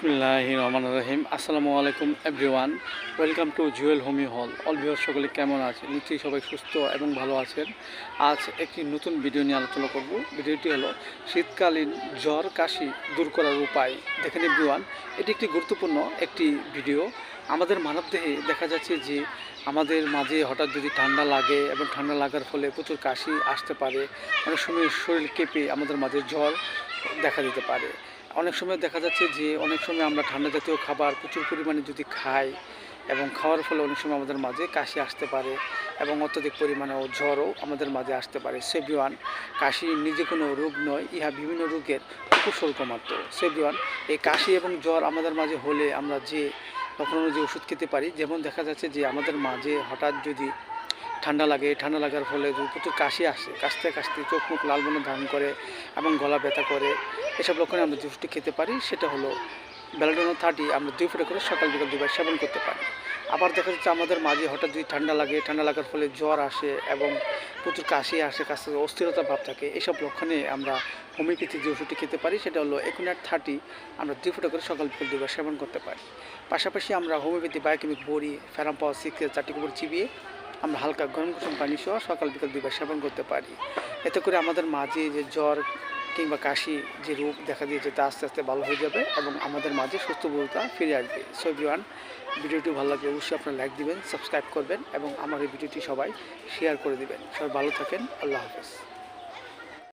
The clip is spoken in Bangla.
বিসমিল্লাহ রহমান রহিম। আসসালামু আলাইকুম এভরিওয়ান ওয়েলকাম টু জুয়েল হোমি হল অল ভিউয়ার সকলে কেমন আছে নিশ্চয়ই সবাই সুস্থ এবং ভালো আছেন। আজ একটি নতুন ভিডিও নিয়ে আলোচনা করব। ভিডিওটি হলো, শীতকালীন জ্বর কাশি দূর করার উপায়। দেখেন এভরিওয়ান এটি একটি গুরুত্বপূর্ণ একটি ভিডিও আমাদের মানবদেহে দেখা যাচ্ছে যে, আমাদের মাঝে হঠাৎ যদি ঠান্ডা লাগে এবং ঠান্ডা লাগার ফলে প্রচুর কাশি আসতে পারে। অনেক সময় শরীর কেঁপে আমাদের মাঝে জ্বর দেখা দিতে পারে। অনেক সময় দেখা যাচ্ছে যে অনেক সময় আমরা ঠান্ডা জাতীয় খাবার প্রচুর পরিমাণে যদি খাই এবং খাওয়ার ফলে অনেক সময় আমাদের মাঝে কাশি আসতে পারে এবং অত্যধিক পরিমাণেও জ্বরও আমাদের মাঝে আসতে পারে। সেভিওয়ান কাশি নিজে কোনো রোগ নয়, ইহা বিভিন্ন রোগের উপসর্গ মাত্র সেভিওয়ান এই কাশি এবং জ্বর আমাদের মাঝে হলে আমরা যে তখন যে ওষুধ খেতে পারি, যেমন দেখা যাচ্ছে যে আমাদের মাঝে হঠাৎ যদি ঠান্ডা লাগে, ঠান্ডা লাগার ফলে প্রচুর কাশি আসে, কাশতে কাশতে চোখ মুখ লাল বর্ণ ধারণ করে এবং গলা ব্যথা করে, এসব লক্ষণে আমরা ওষুধটি খেতে পারি। সেটা হলো বেলাডোনা থার্টি আমরা দুই ফুটে করে সকাল বিকাল দুবার সেবন করতে পারি। আবার দেখা যাচ্ছে আমাদের মাঝে হঠাৎ যদি ঠান্ডা লাগে, ঠান্ডা লাগার ফলে জ্বর আসে এবং প্রচুর কাশি আসে, কাশতে অস্থিরতা ভাব থাকে এইসব লক্ষণে আমরা হোমিওপ্যাথি যে ওষুধটি খেতে পারি, সেটা হলো একুনাট থার্টি আমরা দুই ফুটে করে সকাল বিকাল দুবার সেবন করতে পারি। পাশাপাশি আমরা হোমিওপ্যাথি বায়োকেমিক বড়ি ফ্যারাম পাওয়ার সিক্স চারটি কুকুর চিবিয়ে আমরা হালকা গরম গরম পানি সহ সকাল বিকাল দুইবার সেবন করতে পারি। এতে করে আমাদের মাঝে যে জ্বর কিংবা কাশি যে রূপ দেখা দিয়েছে তা আস্তে আস্তে ভালো হয়ে যাবে এবং আমাদের মাঝে সুস্থ বলতা ফিরে আসবে। সো ভিডিওটি ভালো লাগলে অবশ্যই আপনার লাইক দিবেন সাবস্ক্রাইব করবেন এবং আমার এই ভিডিওটি সবাই শেয়ার করে দিবেন। সবাই ভালো থাকেন, আল্লাহ হাফেজ।